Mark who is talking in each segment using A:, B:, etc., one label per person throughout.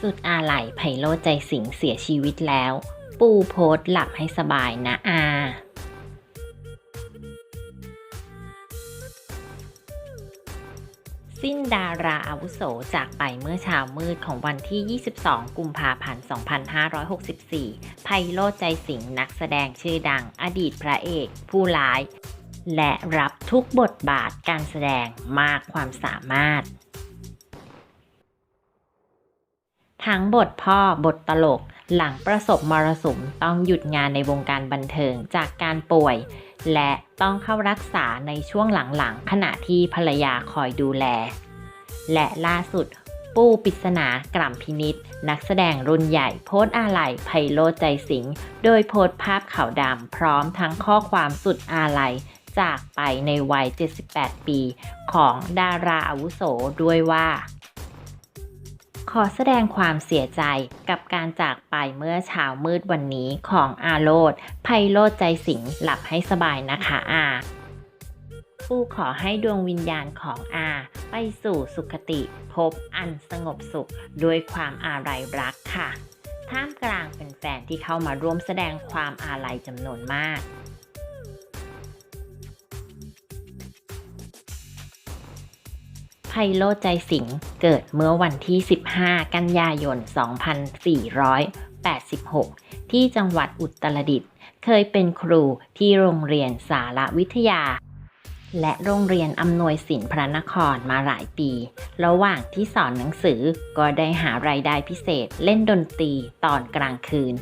A: สุดอาไหลไพโรใจสิงเสียชีวิตแล้ว ปูโพสหลับให้สบายนะอาสิ้นดาราอาวุโสจากไปเมื่อเช้ามืดของวันที่ 22 กุมภาพันธ์ 2564 ไพโรจใจสิงห์นักแสดงชื่อดังอดีตพระเอก ผู้ร้าย และรับทุกบทบาทการแสดงมากความสามารถ ทั้งบทพ่อบทตลก หลังประสบมรสุมต้องหยุดงานในวงการบันเทิงจากการป่วย และต้องเข้ารักษาในช่วงหลังๆ ขณะที่ภรรยาคอยดูแล และล่าสุดปูปิศนากล่ำพินิษนักแสดงรุ่นใหญ่โพส์อาลัยไพโรจใจสิงห์โดยโพสภาพขาวดำพร้อมทั้งข้อความสุดอาลัยจากไปในวัย 78 ปี ของดาราอาวุโสด้วยว่า ขอแสดงความเสียใจกับการจากไปเมื่อเช้ามืดวันนี้ของอาโรดไพโรดใจสิงหลับให้สบายนะคะอาผู้ขอให้ดวงวิญญาณของอาไปสู่สุคติพบอันสงบสุขด้วยความอาลัยรักค่ะ ท่ามกลางเป็นแฟนๆที่เข้ามาร่วมแสดงความอาลัยจำนวนมาก ไพโรจใจสิงเกิดเมื่อวันที่ 15 กันยายน 2486 ที่จังหวัดอุตรดิตถ์ เคยเป็นครูที่โรงเรียนสารวิทยา และโรงเรียนอำนวยสินพระนครมาหลายปี ระหว่างที่สอนหนังสือก็ได้หารายได้พิเศษเล่นดนตรีตอนกลางคืน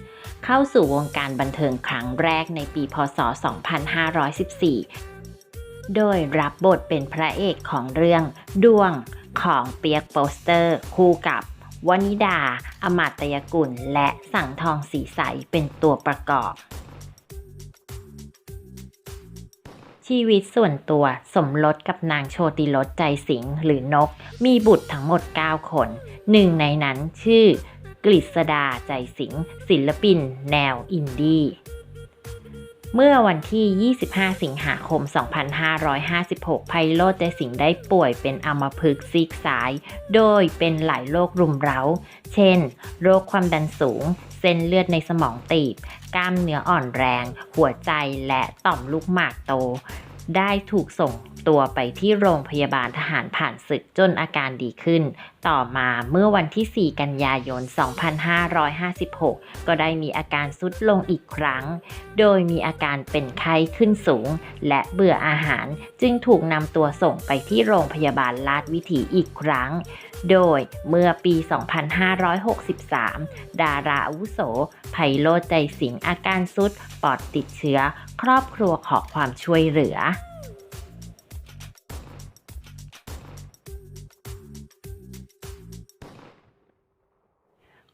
A: เข้าสู่วงการบันเทิงครั้งแรกในปี พศ 2514 โดยรับบทเป็นพระเอกของเรื่องดวงของเปียกโปสเตอร์ คู่กับวนิดา อมาตยกุล และสังทองสีใสเป็นตัวประกอบ ชีวิตส่วนตัวสมรสกับนางโชติรสใจสิงห์หรือนก มีบุตรทั้งหมด 9 คน หนึ่งในนั้นชื่อกฤษดาใจสิงห์ศิลปิน แนวอินดี้ เมื่อวันที่ 25 สิงหาคม 2556 ไพโรธเจสิงได้ป่วยเป็นอัมพฤกษ์ซีกซ้าย โดยเป็นหลายโรครุมเร้า เช่น โรคความดันสูง เส้นเลือดในสมองตีบ กล้ามเนื้ออ่อนแรง หัวใจและต่อมลูกหมากโต ได้ถูกส่ง ตัวไปที่โรงพยาบาลทหารผ่านศึกจนอาการดีขึ้น ต่อมาเมื่อวันที่ 4 กันยายน 2556 ก็ได้มีอาการสุดลงอีกครั้ง โดยมีอาการเป็นไข้ขึ้นสูง และเบื่ออาหารจึงถูกนำตัวส่งไปที่โรงพยาบาลลาดวิถีอีกครั้ง โดยเมื่อปี 2563 ดาราอาวุโสไพโรจใจสิงอาการสุดปอดติดเชื้อ ครอบครัวขอความช่วยเหลือ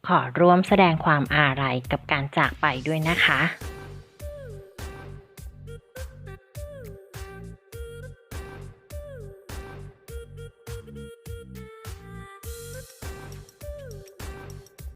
A: ขอร่วมแสดงความอาลัยกับการจากไปด้วยนะคะ